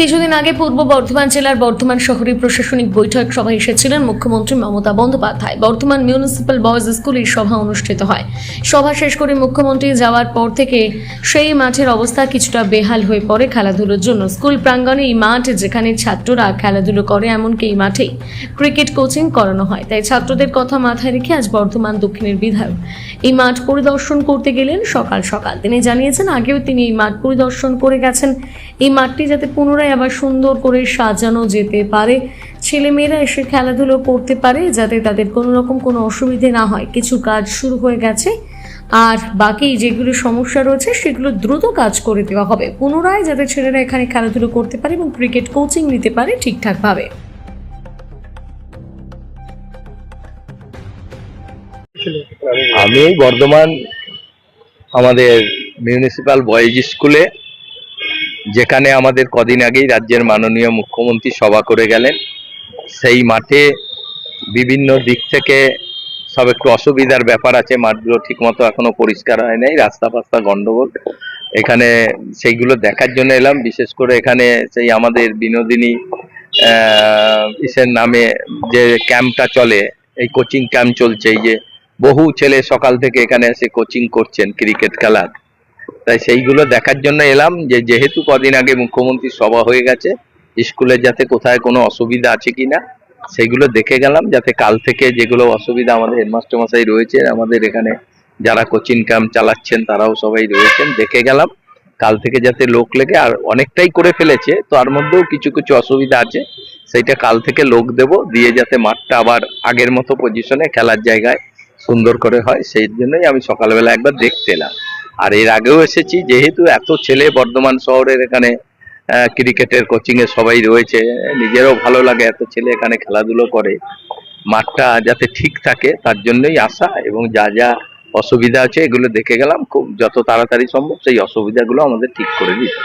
কিছুদিন আগে পূর্ব বর্ধমান জেলার বর্ধমান শহরে প্রশাসনিক বৈঠক সভায় এসেছিলেন মুখ্যমন্ত্রী মমতা বন্দ্যোপাধ্যায়। বর্ধমান মিউনিসিপ্যাল বয়েজ স্কুলে সভা অনুষ্ঠিত হয়। সভা শেষ করে মুখ্যমন্ত্রী যাওয়ার পর থেকে সেই মাঠের অবস্থা কিছুটা বেহাল হয়ে পড়ে খেলাধুলোর জন্য। স্কুল প্রাঙ্গণে এই মাঠ যেখানে ছাত্ররা খেলাধুলো করে, এমনকি এই মাঠেই ক্রিকেট কোচিং করানো হয়। তাই ছাত্রদের কথা মাথায় রেখে আজ বর্ধমান দক্ষিণের বিধায়ক এই মাঠ পরিদর্শন করতে গেলেন সকাল সকাল। তিনি জানিয়েছেন, আগেও তিনি এই মাঠ পরিদর্শন করে গেছেন। এই মাঠটি যাতে পুনরায় আবার সুন্দর করে সাজানো যেতে পারে। ছেলেমেয়েরা এসে খেলাধুলো করতে পারে যাতে তাদের কোনো রকম কোনো অসুবিধে না হয়। কিছু কাজ শুরু হয়ে গেছে। আর বাকি যেগুলো সমস্যা রয়েছে, সেগুলো দ্রুত কাজ করে দেওয়া হবে। পুনরায় যাতে ছেলেরা এখানে খেলাধুলো করতে পারে এবং ক্রিকেট কোচিং নিতে পারে ঠিকঠাকভাবে। আমি বর্ধমান আমাদের মিউনিসিপ্যাল বয়েজ স্কুলে যেখানে আমাদের কদিন আগেই রাজ্যের মাননীয় মুখ্যমন্ত্রী সভা করে গেলেন, সেই মাঠে বিভিন্ন দিক থেকে সব একটু অসুবিধার ব্যাপার আছে, মাঠগুলো ঠিকমতো এখনও পরিষ্কার হয় নাই, রাস্তা ফাস্তা গন্ডগোল। এখানে সেইগুলো দেখার জন্য এলাম, বিশেষ করে এখানে সেই আমাদের বিনোদিনী ইসের নামে যে ক্যাম্পটা চলে, এই কোচিং ক্যাম্প চলছে, এই যে বহু ছেলে সকাল থেকে এখানে এসে কোচিং করছেন, ক্রিকেট খেলার। তাই সেইগুলো দেখার জন্য এলাম যে যেহেতু কদিন আগে মুখ্যমন্ত্রী সভা হয়ে গেছে, স্কুলে যাতে কোথায় কোনো অসুবিধা আছে কিনা সেইগুলো দেখে গেলাম, যাতে কাল থেকে যেগুলো অসুবিধা আমাদের হেডমাস্টার মশাই রয়েছে আমাদের এখানে যারা কোচিং ক্যাম্প চালাচ্ছেন তারাও সবাই রয়েছেন, দেখে গেলাম। কাল থেকে যাতে লোক লেগে, আর অনেকটাই করে ফেলেছে তার মধ্যেও কিছু কিছু অসুবিধা আছে, সেইটা কাল থেকে লোক দেব, দিয়ে যাতে মাঠটা আবার আগের মতো পজিশনে খেলার জায়গায় সুন্দর করে হয়, সেই জন্যই আমি সকালবেলা একবার দেখতে এলাম। আর এর আগেও এসেছি, যেহেতু এত ছেলে বর্ধমান শহরের এখানে ক্রিকেটের কোচিং এ সবাই রয়েছে, নিজেরও ভালো লাগে এত ছেলে এখানে খেলাধুলো করে মাঠটা যাতে ঠিক থাকে, তার জন্যই আসা এবং যা যা অসুবিধা আছে এগুলো দেখে গেলাম, খুব যত তাড়াতাড়ি সম্ভব সেই অসুবিধাগুলো আমাদের ঠিক করে দিতে।